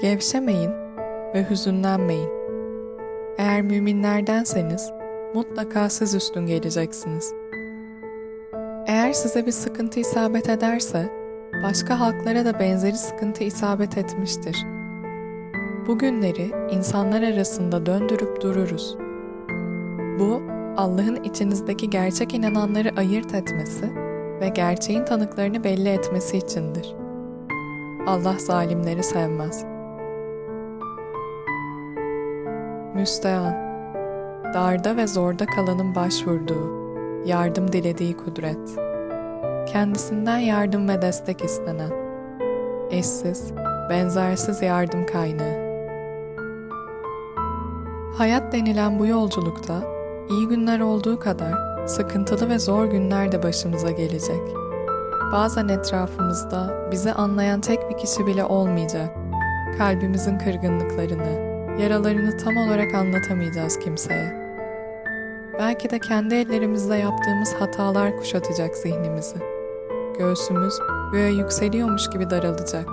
Gevşemeyin ve hüzünlenmeyin. Eğer müminlerdenseniz mutlaka siz üstün geleceksiniz. Eğer size bir sıkıntı isabet ederse, başka halklara da benzeri sıkıntı isabet etmiştir. Bu günleri insanlar arasında döndürüp dururuz. Bu, Allah'ın içinizdeki gerçek inananları ayırt etmesi ve gerçeğin tanıklarını belli etmesi içindir. Allah zalimleri sevmez. Müstehan Darda ve zorda kalanın başvurduğu, yardım dilediği kudret. Kendisinden yardım ve destek istenen. Eşsiz, benzersiz yardım kaynağı. Hayat denilen bu yolculukta iyi günler olduğu kadar sıkıntılı ve zor günler de başımıza gelecek. Bazen etrafımızda bizi anlayan tek bir kişi bile olmayacak. Kalbimizin kırgınlıklarını, yaralarını tam olarak anlatamayacağız kimseye. Belki de kendi ellerimizle yaptığımız hatalar kuşatacak zihnimizi. Göğsümüz göğe yükseliyormuş gibi daralacak.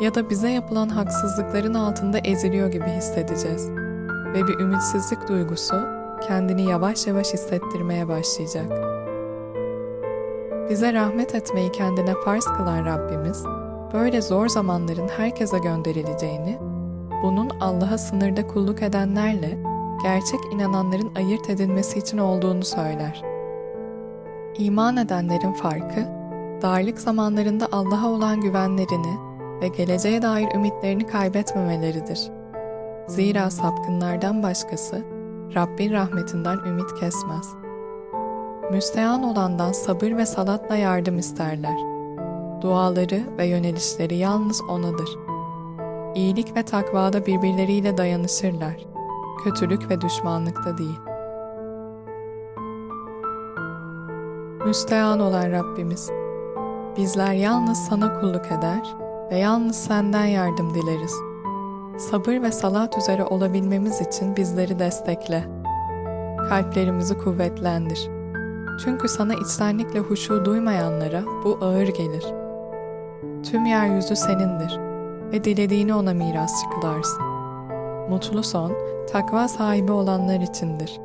Ya da bize yapılan haksızlıkların altında eziliyor gibi hissedeceğiz. Ve bir ümitsizlik duygusu kendini yavaş yavaş hissettirmeye başlayacak. Bize rahmet etmeyi kendine farz kılan Rabbimiz, böyle zor zamanların herkese gönderileceğini bunun Allah'a sınırda kulluk edenlerle gerçek inananların ayırt edilmesi için olduğunu söyler. İman edenlerin farkı, darlık zamanlarında Allah'a olan güvenlerini ve geleceğe dair ümitlerini kaybetmemeleridir. Zira sapkınlardan başkası Rabbin rahmetinden ümit kesmez. Müstehan olandan sabır ve salatla yardım isterler. Duaları ve yönelişleri yalnız O'nadır.'' İyilik ve takvada birbirleriyle dayanışırlar. Kötülük ve düşmanlıkta değil. Müstehan olan Rabbimiz, bizler yalnız sana kulluk eder ve yalnız senden yardım dileriz. Sabır ve salat üzere olabilmemiz için bizleri destekle. Kalplerimizi kuvvetlendir. Çünkü sana içtenlikle huşu duymayanlara bu ağır gelir. Tüm yeryüzü senindir.'' Ve dilediğini ona miras kılarsın. Mutlu son, takva sahibi olanlar içindir.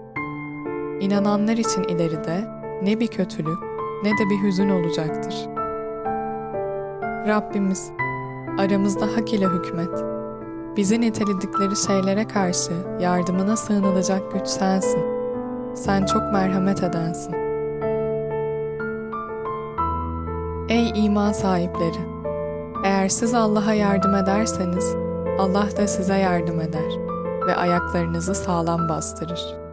İnananlar için ileride ne bir kötülük ne de bir hüzün olacaktır. Rabbimiz, aramızda hak ile hükmet. Bizi niteledikleri şeylere karşı yardımına sığınılacak güç sensin. Sen çok merhamet edensin. Ey iman sahipleri! Eğer siz Allah'a yardım ederseniz, Allah da size yardım eder ve ayaklarınızı sağlam bastırır.''